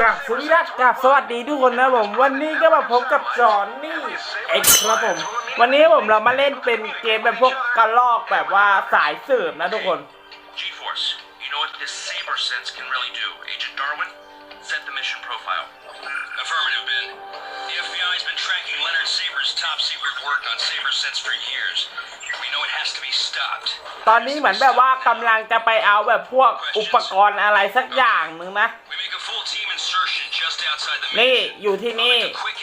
กับสวัสดีครับกับสวัสดีทุกคนนะผม วันนี้ก็มาพบกับจอห์นนี่เอ็กซ์ครับผม วันนี้ผมเรามาเล่นเป็นเกมแบบพวกกระลอกแบบว่าสายสืบนะทุกคน G-Force, you know what this Saber Sense can really do? Agent Darwin, set the mission profile. Affirmative, Ben. The FBI's been tracking Leonard Saber's top secret work on Saber Sense for years. We know it has to be stopped. ตอนนี้เหมือนแบบว่ากำลังจะไปเอาแบบพวกอุปกรณ์อะไรสักอย่างหนึ่งนะ นี่ main. อยู่ที่นี่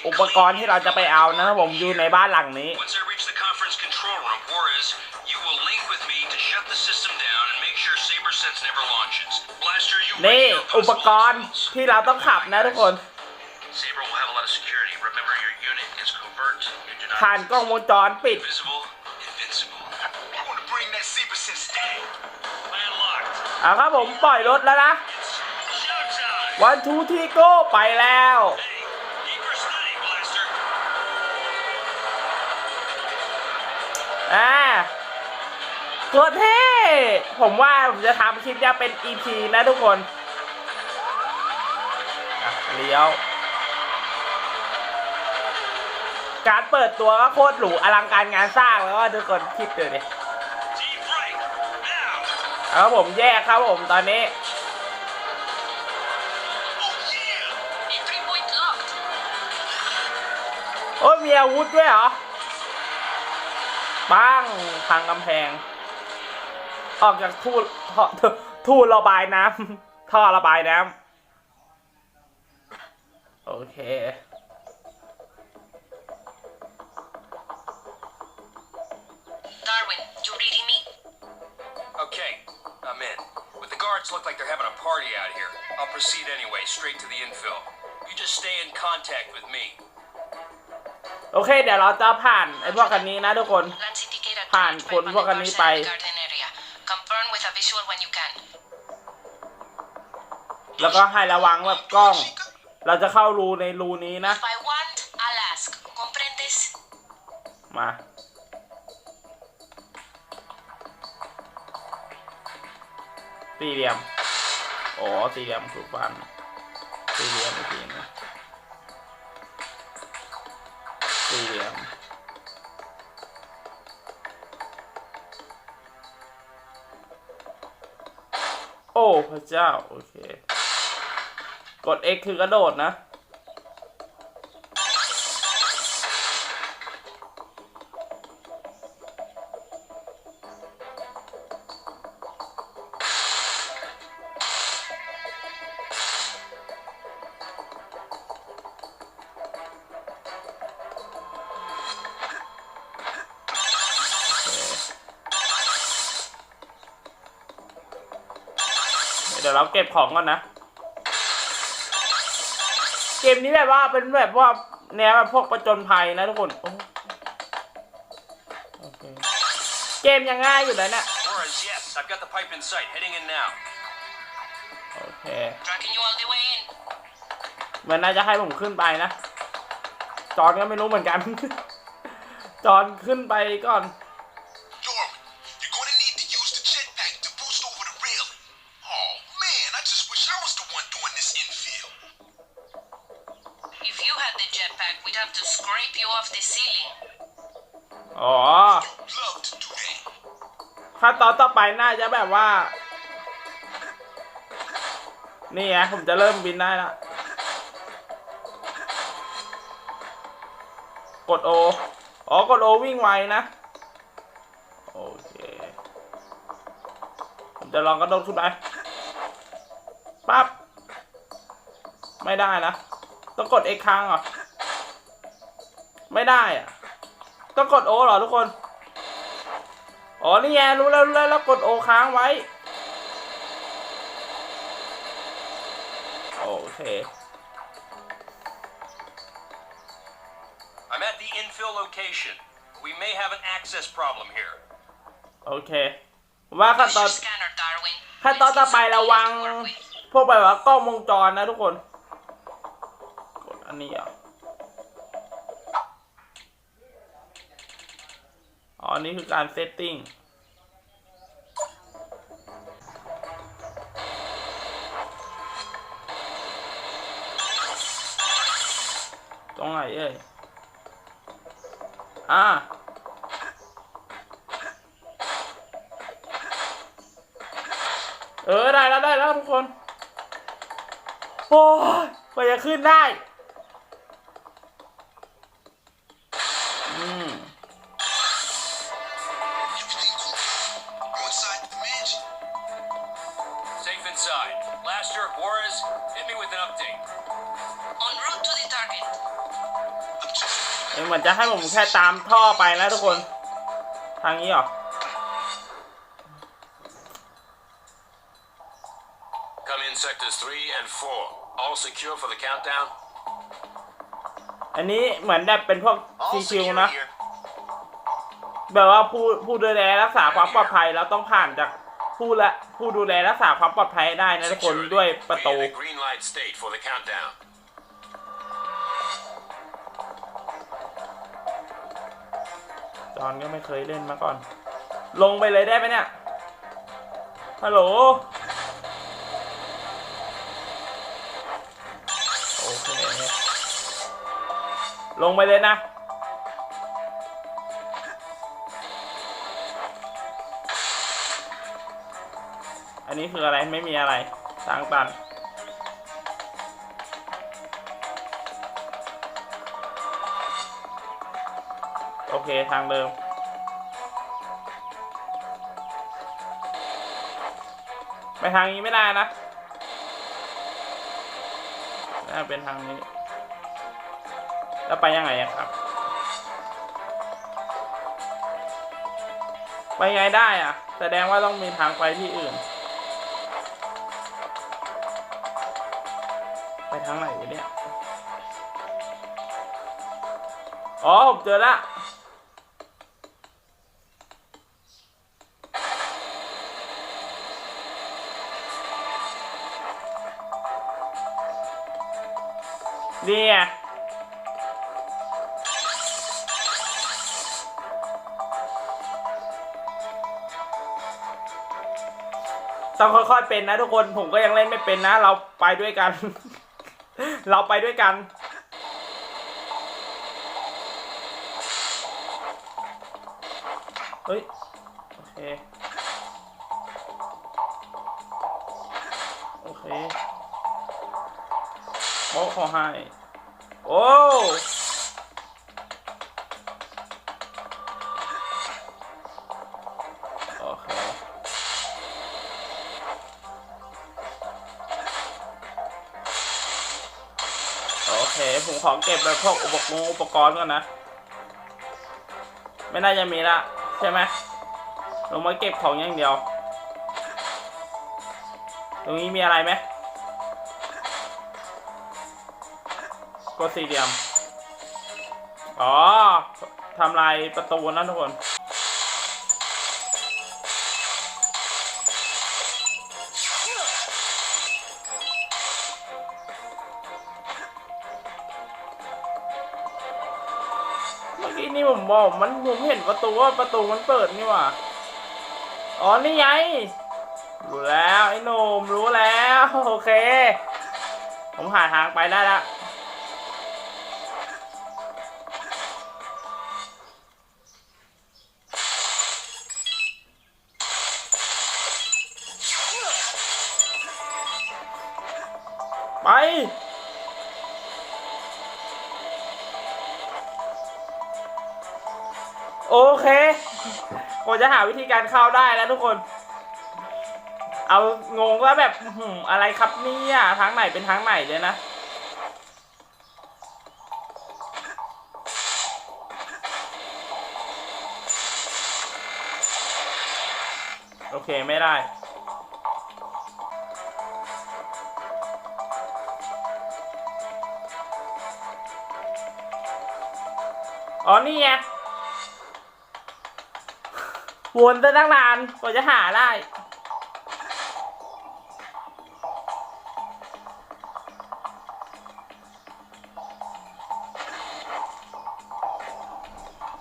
อุปกรณ์ที่เราจะไปเอานะครับผมอยู่ในบ้านหลังนี้ Once I reach the conference control room, Juarez, you will link with me to shut the system down and make sure Saber Sense never launches. Blaster, you นี่ radio those อุปกรณ์ molecules. ที่เราต้องขับนะทุกคน Saber will have a lot of security. Remember, your unit is covert. You do not ผ่านกล้องวงจรปิด visible, invincible. We want to bring that Saber Sense down. Plan locked. เอาครับผมปล่อยรถแล้วนะ It's showtime. วันทูที่โก้ไปแล้ว อ่าตัวเท่ผมว่าผมจะทำคลิปจะเป็น EP นะทุกคนเลี้ยว การเปิดตัวก็โคตรหรูอลังการงานสร้างแล้วก็ทุกคนคิดดูดิแล้วผมแยกครับผมตอนนี้ โอ้ยมีอาวุธด้วยเหรอปังทางกำแพง ออกจากทูท่อทูระบายน้ำท่อระบายน้ำโอเค Darwin, you reading me? Okay, I'm in. With the guards look like they're having a party out here, I'll proceed anyway, straight to the infill. You just stay in contact with me. โอเค เดี๋ยวเราจะผ่านไอ้พวกคันนี้นะทุกคน Lance indicated Pan, threat kun by พวกอันนี้ไป Barcelona garden area. Confirm with a visual when you can. แล้วก็ให้ระวังแบบกล้อง เราจะเข้ารูในรูนี้นะ If I want, I'll ask. Comprendes? มาสี่เหลี่ยม อ๋อ สี่เหลี่ยมคือฟันสี่เหลี่ยม โอ้ พระเจ้า โอเค กด X คือกระโดดนะ เดี๋ยวเราเก็บของก่อนนะ เกมนี้แบบว่าเป็นแบบว่าแนวแบบพวกประจนภัยนะทุกคนโอ้โอเคเกมยังง่ายอยู่เลยเนี่ย Juarez, yes, I've got the pipe in sight, heading in now. โอเค Tracking you all the way in. เหมือนน่าจะให้ผมขึ้นไปนะ จอนก็ไม่รู้เหมือนกัน จอนขึ้นไปก่อน อ๋อขั้นตอนต่อไปน่าจะแบบว่า นี่ไงผมจะเริ่มบินได้ละกดโออ๋อกดโอวิ่งไวนะ โอเค ผมจะลองกระโดดขึ้นไปปั๊บ ไม่ได้นะ ต้องกด X ค้างเหรอ ไม่ได้อะ ต้องกดโอเหรอทุกคน อ๋อ นี่ไงรู้แล้วรู้แล้วแล้วกดโอค้างไว้ โอเค I'm at the infill location. We may have an access problem here. โอเคผมว่าขั้น Use ตอน your scanner, Darwin. ขั้นตอน Let's ต่อ see ไป some ระวัง data to work with. พวกแบบว่ากล้องวงจรนะทุกคน กดอันนี้เห ออ๋อนี่คือการเซตติ้งตรงไหนเอ่ยอ่าเออ ได้แล้ว ได้แล้วทุกคน โอ้ยกว่าจะขึ้นได้ inside. Last year, Juarez, hit me with an update. En route to the target. I'm just เองเหมือนจะให้ผมแค่ตามท่อไปนะทุกคน ทางนี้เหรอ Come in sectors 3 and 4. All secure for the countdown? อันนี้เหมือนแบบเป็นพวก all ชิว secure ๆนะ here. แบบว่าผู้ผู้ดูแลรักษาความปลอดภัยแล้วต้องผ่านจาก ผู้ละผู้ดูแลรักษาความปลอดภัยให้ได้นะทุกคน Security. ด้วยประ We ตู in a green light state for the countdown. จอนก็ไม่เคยเล่นมาก่อน ลงไปเลยได้ไหมเนี่ย ฮัลโหล โอเค ลงไปเลยนะ อันนี้คืออะไรไม่มีอะไรทางตันโอเคทางเดิม ไปทางนี้ไม่ได้นะน่าเป็นทางนี้ แล้วไปยังไงครับ ไปยังไงได้อะแสดงว่าต้องมีทางไปที่อื่น ไปทางไหนวะเนี่ย อ๋อ ผมเจอละนี่ไงต้องค่อยๆเป็นนะทุกคนผมก็ยังเล่นไม่เป็นนะ เราไปด้วยกัน เราไปด้วยกัน เฮ้ย โอเค โอเคโอ้ขอให้ โอ้ ขอเก็บแบบพวกอุปกรณ์อุปกรณ์ก่อนนะ ไม่น่าจะมีละใช่ไหมลงมาเก็บของอย่างเดียว ตรงนี้มีอะไรไหมกดสี่เหลี่ยม อ๋อทำลายประตูนั่นทุกคน นี่ผมบอกมันผมเห็นประตูว่าประตูมันเปิดนี่หว่าอ๋อนี่ไงรู้แล้วไอ้หนุ่มรู้แล้วโอเค ผมหาทางไปได้ละไป โอเคผมจะหาวิธีการเข้าได้แล้วทุกคน เอางงว่าแบบอะไรครับเนี่ยทางไหนเป็นทางไหนเลยนะโอเคไม่ได้ อ๋อ นี่ไง วนซะตั้งนานกว่าจะหาได้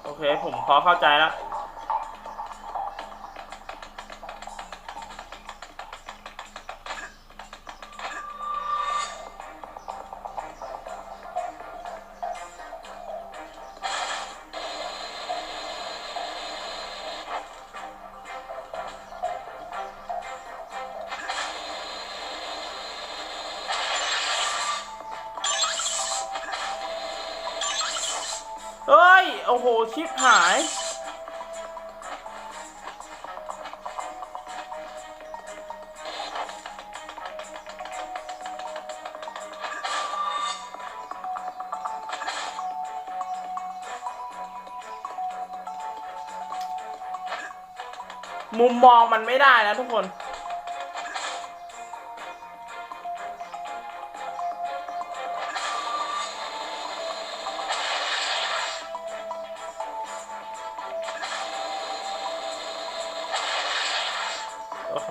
โอเค ผมพอเข้าใจแล้ว โอ้โห ชิบหาย มุมมองมันไม่ได้นะทุกคน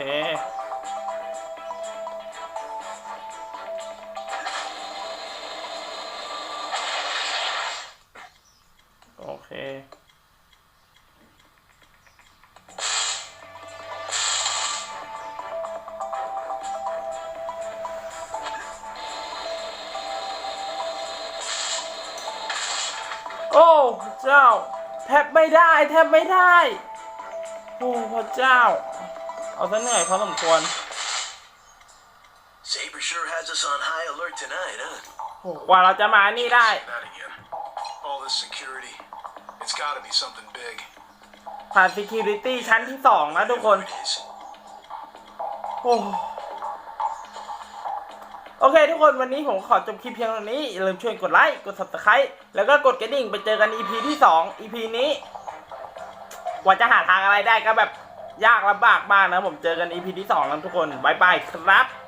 โอเคโอเค โอ้พระเจ้า แทบไม่ได้ แทบไม่ได้ โอ้พระเจ้า เอาซะเหนื่อยพอสมควร Saber sure has us on high alert tonight, huh? โอ้กว่าเราจะมานี่ได้ That again. All this security. It's gotta be something big. ผ่าน security ชั้นที่สองนะทุกคน It is. โอ้โอเคทุกคนวันนี้ผมขอจบคลิปเพียงเท่านี้ อย่าลืมช่วยกดไลค์ กด subscribe แล้วก็กดกระดิ่งไปเจอกัน EP ที่ 2 EP นี้กว่าจะหาทางอะไรได้ก็แบบ ยากลำบากมากนะผมเจอกัน EP ที่2แล้วทุกคนบายบายครับ